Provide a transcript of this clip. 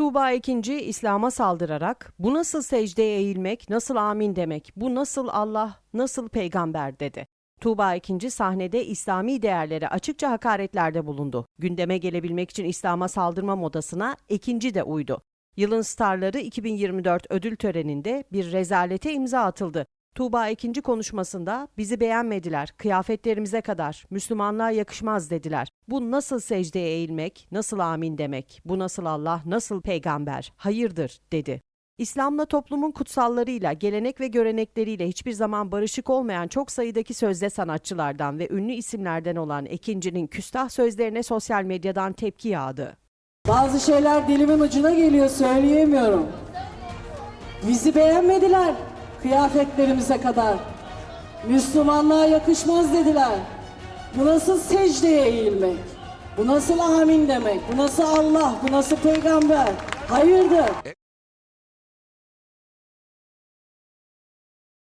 Tuğba Ekinci İslam'a saldırarak bu nasıl secdeye eğilmek, nasıl amin demek, bu nasıl Allah, nasıl peygamber dedi. Tuğba Ekinci sahnede İslami değerlere açıkça hakaretlerde bulundu. Gündeme gelebilmek için İslam'a saldırma modasına Ekinci de uydu. Yılın Starları 2024 ödül töreninde bir rezalete imza atıldı. Tuğba Ekinci konuşmasında bizi beğenmediler, kıyafetlerimize kadar, Müslümanlığa yakışmaz dediler. Bu nasıl secdeye eğilmek, nasıl amin demek, bu nasıl Allah, nasıl peygamber, hayırdır dedi. İslam'la toplumun kutsallarıyla, gelenek ve görenekleriyle hiçbir zaman barışık olmayan çok sayıdaki sözde sanatçılardan ve ünlü isimlerden olan Ekinci'nin küstah sözlerine sosyal medyadan tepki yağdı. Bazı şeyler dilimin ucuna geliyor söyleyemiyorum. Bizi beğenmediler kıyafetlerimize kadar. Müslümanlığa yakışmaz dediler. Bu nasıl secdeye eğilmek? Bu nasıl amin demek? Bu nasıl Allah? Bu nasıl peygamber? Hayırdır?